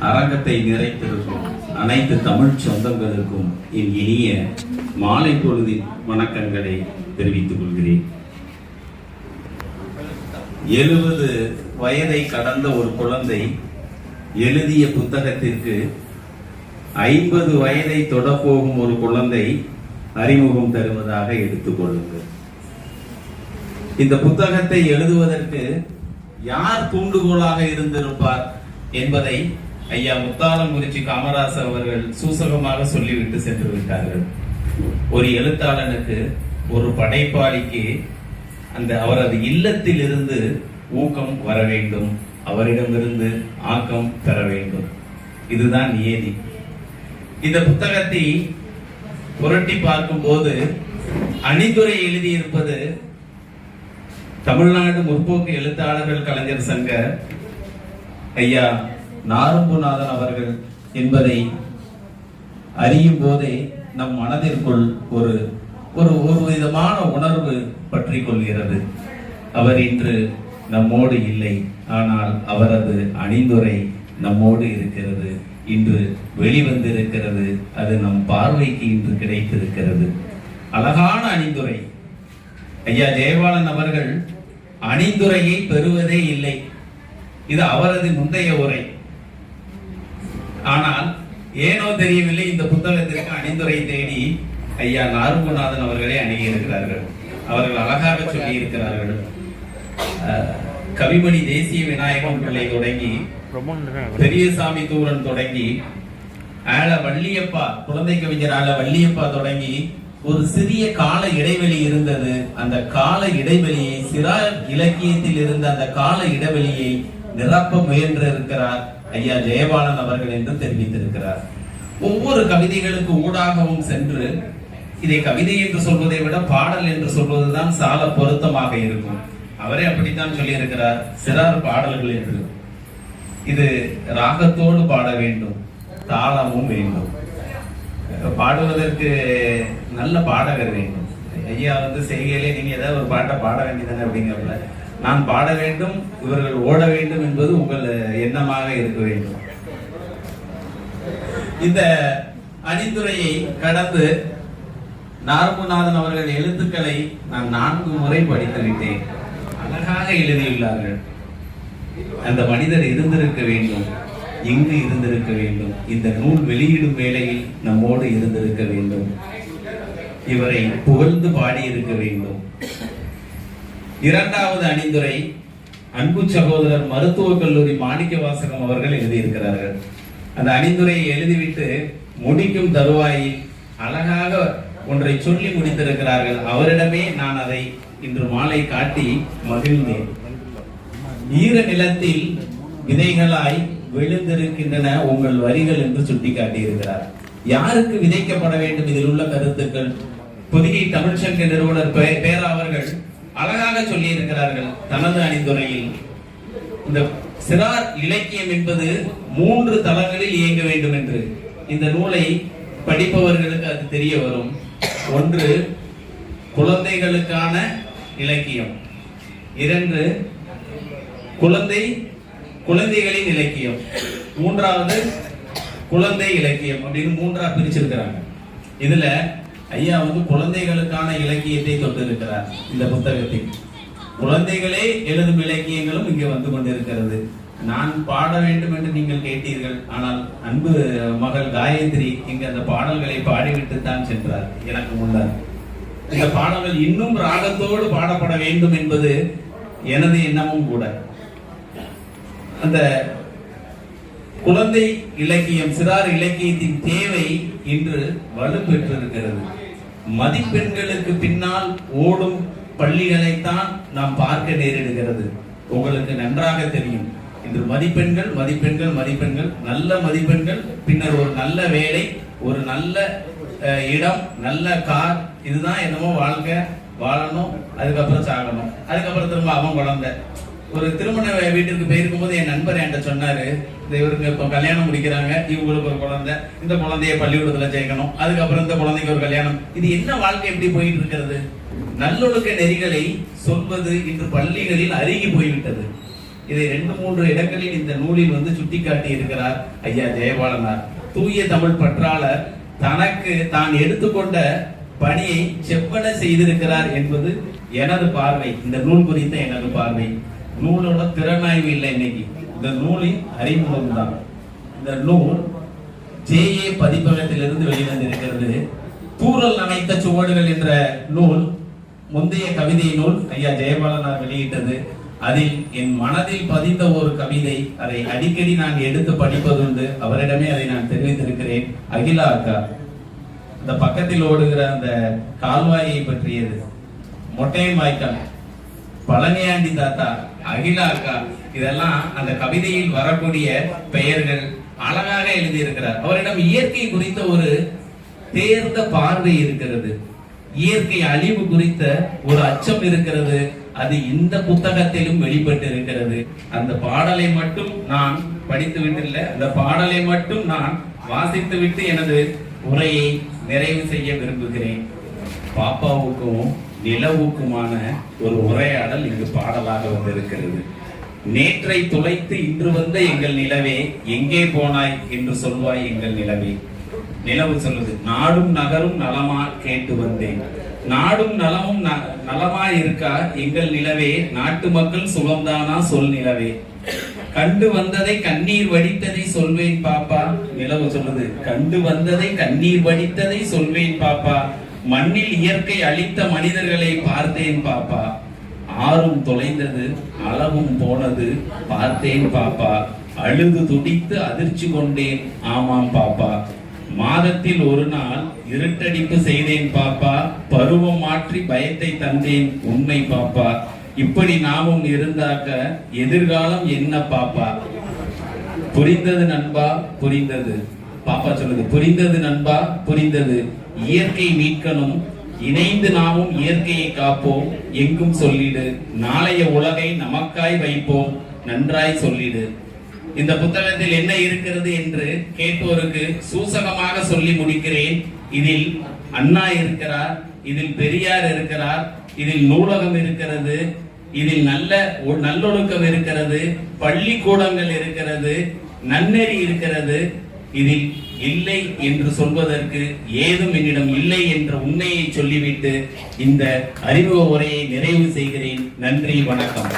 அரங்கத்தை நிறைத்திருக்கும். அனைத்து தமிழ் சொந்தங்களுக்கும் என் இனிய மாலை பொழுதின் வணக்கங்களை தெரிவித்துக் கொள்கிறேன். எழுபது வயதை கடந்த ஒரு குழந்தை எழுதிய புத்தகத்திற்கு ஐம்பது வயதை தொடப்போகும் ஒரு குழந்தை அறிமுகம் தருவதாக எடுத்துக்கொள்ளுங்கள் இந்த புத்தகத்தை எழுதுவதற்கு யார் தூண்டுகோலாக இருந்திருப்பார்? என்பதை ஐயா முத்தாலங்குறிச்சி காமராசர் அவர்கள் சூசகமாக சொல்லிவிட்டு சென்று விட்டார்கள் ஒரு எழுத்தாளனுக்கு ஒரு படைப்பாளிக்கு அந்த அவரது இல்லத்தில் இருந்து ஊக்கம் வர வேண்டும். அவரிடமிருந்து ஆக்கம் பெற வேண்டும். இதுதான் நியதி. இந்த புத்தகத்தை புரட்டி பார்க்கும்போது அணிந்துரை எழுதியிருப்பது தமிழ்நாடு முற்போக்கு எழுத்தாளர்கள் கலைஞர் சங்க ஐயா நாரம்புநாதன் அவர்கள் என்பதை அறியும் போதே நம் மனதிற்குள் ஒரு ஒரு ஒரு விதமான உணர்வு பற்றி கொள்கிறது. அவர் இன்று நம்மோடு இல்லை. ஆனால் அவரது அணிந்துரை நம்மோடு இருக்கிறது. இன்று வெளிவந்திருக்கிறது. அது நம் பார்வைக்கு இன்று கிடைத்திருக்கிறது. அழகான அணிந்துரை. ஐயா ஜெயபாலன் அவர்கள் அணிந்துரையை பெறுவதே இல்லை. இது அவரது முந்தைய உரை. ஆனால் ஏனோ தெரியவில்லை இந்த புத்தகத்திற்கு அணிந்துரை தேடி ஐயா நாரும்பநாதன் அவர்களே அணுகியிருக்கிறார்கள். அவர்கள் அழகாக சொல்லி இருக்கிறார்கள் கவிமணி தேசிய விநாயகம் பிள்ளை தொடங்கி பெரியசாமி தூரன் தொடங்கி ஆல வள்ளியப்பா குழந்தை கவிஞர் ஆள வள்ளியப்பா தொடங்கி ஒரு சிறிய கால இடைவெளி இருந்தது. அந்த கால இடைவெளியை சிறா இலக்கியத்தில் இருந்த அந்த கால இடைவெளியை நிரப்ப முயன்று இருக்கிறார் ஐயா ஜெயபாலன் அவர்கள் என்று தெரிவித்திருக்கிறார். ஒவ்வொரு கவிதைகளுக்கு ஊடாகவும் சென்று இதை கவிதை என்று சொல்வதை விட பாடல் என்று சொல்வதுதான் சால பொருத்தமாக இருக்கும். அவரே அப்படித்தான் சொல்லியிருக்கிறார் சிறார் பாடல்கள் என்று. இது ராகத்தோடு பாட வேண்டும் தாளமும் வேண்டும். பாடுவதற்கு நல்ல பாடகர் வேண்டும். ஐயா வந்து செய்கையிலே நீங்க ஏதாவது ஒரு பாட்டை பாட வேண்டியதானே அப்படிங்கிறப்ப நான் பாட வேண்டும் இவர்கள் ஓட வேண்டும் என்பது உங்கள் எண்ணமாக இருக்க வேண்டும். இந்த அணிந்துரையை கடந்து நார்முநாதன் அவர்கள் எழுத்துக்களை நான் நான்கு முறை படித்து விட்டேன் அழகாக எழுதியுள்ளார்கள். அந்த மனிதர் இருந்திருக்க வேண்டும் எங்கு இருந்திருக்க வேண்டும் இந்த நூல் வெளியிடும் வேளையில் நம்மோடு இருந்திருக்க வேண்டும். இவரை புகழ்ந்து பாடியிருக்க வேண்டும். இரண்டாவது அணிந்துரை அன்பு சகோதரர் மருத்துவக் கல்லூரி மாணிக்க வாசகம் அவர்கள் எழுதியிருக்கிறார்கள். அந்த அணிந்துரையை எழுதிவிட்டு முடிக்கும் தருவாயில் அழகாக ஒன்றை சொல்லி முடித்திருக்கிறார்கள். அவரிடமே நான் அதை இன்று மாலை காட்டி மகிழ்ந்தேன். ஈர நிலத்தில் விதைகளாய் விழுந்திருக்கின்றன உங்கள் வரிகள் என்று சுட்டிக்காட்டியிருக்கிறார். யாருக்கு விதைக்கப்பட வேண்டும்? இதில் உள்ள கருத்துக்கள். புதிய தமிழ்ச்சங்க நிறுவனர் பே- பேரா அவர்கள் அழகாக சொல்லி இருக்கிறார்கள் தனது அணிந்துரையில். இந்த சிறார் இலக்கியம் என்பது மூன்று தளங்களில் இயங்க வேண்டும் என்று. இந்த நூலை படிப்பவர்களுக்கு அது தெரிய வரும். ஒன்று குழந்தைகளுக்கான இலக்கியம். இரண்டு குழந்தை குழந்தைகளின் இலக்கியம். மூன்றாவது குழந்தை இலக்கியம் அப்படின்னு மூன்றா பிரிச்சிருக்கிறாங்க. இதுல ஐயா வந்து குழந்தைகளுக்கான இலக்கியத்தை தொட்டிருக்கிறார் இந்த புத்தகத்தில். குழந்தைகளே எழுதும் இலக்கியங்களும் இங்கே வந்து கொண்டிருக்கிறது. நான் பாட வேண்டும் என்று நீங்கள் கேட்டீர்கள். ஆனால் அன்பு மகள் காயத்ரி இங்கு அந்த பாடல்களை பாடிவிட்டு தான் சென்றார். எனக்கு முன்னர். இந்த பாடல்கள் இன்னும் ராகத்தோடு பாடப்பட வேண்டும் என்பது எனது எண்ணமும் கூட. அந்த குழந்தை இலக்கியம் சிறார் இலக்கியத்தின் தேவை இன்று வலுப்பெற்றிருக்கிறது. மதிப்பெண்களுக்கு பின்னால் ஓடும் பள்ளிகளைத்தான் நாம் பார்க்க நேரிடுகிறது. உங்களுக்கு நன்றாக தெரியும். இன்று மதிப்பெண்கள் மதிப்பெண்கள் மதிப்பெண்கள் நல்ல மதிப்பெண்கள் பின்னர் ஒரு நல்ல வேலை ஒரு நல்ல இடம் நல்ல கார் இதுதான் என்னமோ வாழ்க்கை வாழணும் அதுக்கப்புறம் சாகணும். அதுக்கப்புறம் திரும்ப அவன் குழந்தை. ஒரு திருமண வீட்டிற்கு போயிருக்கும் போது என் நண்பர் என்கிட்ட சொன்னாரு இந்த இவருக்கு இப்போ கல்யாணம் முடிக்கிறாங்க இவங்களுக்கு ஒரு குழந்தை இந்த குழந்தைய பள்ளிக்கூடத்துல சேர்க்கணும். அதுக்கப்புறம் இந்த குழந்தைக்கு ஒரு கல்யாணம். இது என்ன வாழ்க்கை எப்படி போயிட்டு இருக்கிறது? நல்லொழுக்க நெறிகளை சொல்வது இன்று பள்ளிகளில் அருகி போய்விட்டது. இதை ரெண்டு மூன்று இடங்களில் இந்த நூலில் வந்து சுட்டிக்காட்டி இருக்கிறார் ஐயா ஜெயபாலனார். தூய தமிழ் பற்றாளர் தனக்கு தான் எடுத்துக்கொண்ட பணியை செவ்வன செய்திருக்கிறார் என்பது எனது பார்வை. இந்த நூல் குறித்த எனது பார்வை. நூலோட திறனாய்வு இல்லை இன்னைக்கு. இந்த நூலின் அறிமுகம் தான் இந்த நூல் ஜேஏ பதிப்பகத்திலிருந்து வெளிவந்திருக்கிறது. தூரல் அமைத்த சுவடுகள் என்ற நூல் முந்தைய கவிதை நூல் ஐயா ஜெயபாலனார் வெளியிட்டது. அதில் என் மனதில் பதிந்த ஒரு கவிதை அதை அடிக்கடி நான் எடுத்து படிப்பதுண்டு. அவரிடமே அதை நான் தெரிவித்திருக்கிறேன். அகிலா அக்கா. அந்த பக்கத்தில் ஓடுகிற அந்த கால்வாயை பற்றியது. மொட்டையன் வாய்க்கால். பழனியாண்டி தாத்தா. அகிலா அக்கா இதெல்லாம் அந்த கவிதையில் வரக்கூடிய பெயர்கள் அழகாக எழுதியிருக்கிறார். அவரிடம் இயற்கை குறித்த ஒரு தேர்ந்த பார்வை இருக்கிறது. இயற்கை அழிவு குறித்த ஒரு அச்சம் இருக்கிறது. அது இந்த புத்தகத்திலும் வெளிப்பட்டு இருக்கிறது அந்த பாடலை மட்டும் நான் படித்து விட்டில்லை அந்த பாடலை மட்டும் நான் வாசித்து விட்டு எனது உரையை நிறைவு செய்ய விரும்புகிறேன். பாப்பாவுக்கும் நிலவுக்குமான ஒரு உரையாடல் இங்கு பாடலாக வந்திருக்கிறது. நேற்றை துளைத்து இன்று வந்த எங்கள் நிலவே எங்கே போனாய்? என்று சொல்வாய் எங்கள் நிலவே. நிலவு சொல்லுது நாடும் நகரும் நலமா கேட்டு வந்தேன். நாடும் நலமும் ந- நலமா இருக்கா? எங்கள் நிலவே நாட்டு மக்கள் சுகம்தானா? சொல் நிலவே. கண்டு வந்ததை கண்ணீர் வடித்ததை சொல்வேன் பாப்பா. நிலவு சொல்லுது கண்டு வந்ததை கண்ணீர் வடித்ததை சொல்வேன் பாப்பா. மண்ணில் இயற்கை அளித்த மனிதர்களை பார்த்தேன் பாப்பா. ஆறும் தொலைந்தது அளவும் போனது பார்த்தேன் பாப்பா. அழுது துடித்து அதிர்ச்சி கொண்டேன். ஆமாம் பாப்பா. மாதத்தில் ஒரு நாள் இருட்டடிப்பு செய்தேன் பாப்பா. பருவம் மாற்றி பயத்தை தந்தேன். உண்மை பாப்பா. இப்படி நாமும் இருந்தாக்க எதிர்காலம் என்ன பாப்பா? புரிந்தது நண்பா புரிந்தது. பாப்பா சொல்லுது புரிந்தது நண்பா புரிந்தது. இயற்கை மீட்கணும். இணைந்து நாமும் இயற்கையை காப்போம். எங்கும் சொல்லிடு. நாளைய உலகை நமக்காய் வைப்போம். நன்றாய் சொல்லிடு. இந்த புத்தகத்தில் என்ன இருக்கிறது என்று கேட்போருக்கு சூசகமாக சொல்லி முடிக்கிறேன். இதில் அண்ணா இருக்கிறார் இதில் பெரியார் இருக்கிறார் இதில் நூலகம் இருக்கிறது இதில் நல்ல ஒ- நல்லொழுக்கம் இருக்கிறது பள்ளிக்கூடங்கள் இருக்கிறது நன்னெறி இருக்கிறது இதில் இல்லை என்று சொல்வதற்கு ஏதும் என்னிடம் இல்லை என்ற உண்மையை சொல்லிவிட்டு இந்த அறிமுக உரையை நிறைவு செய்கிறேன். நன்றி வணக்கம்.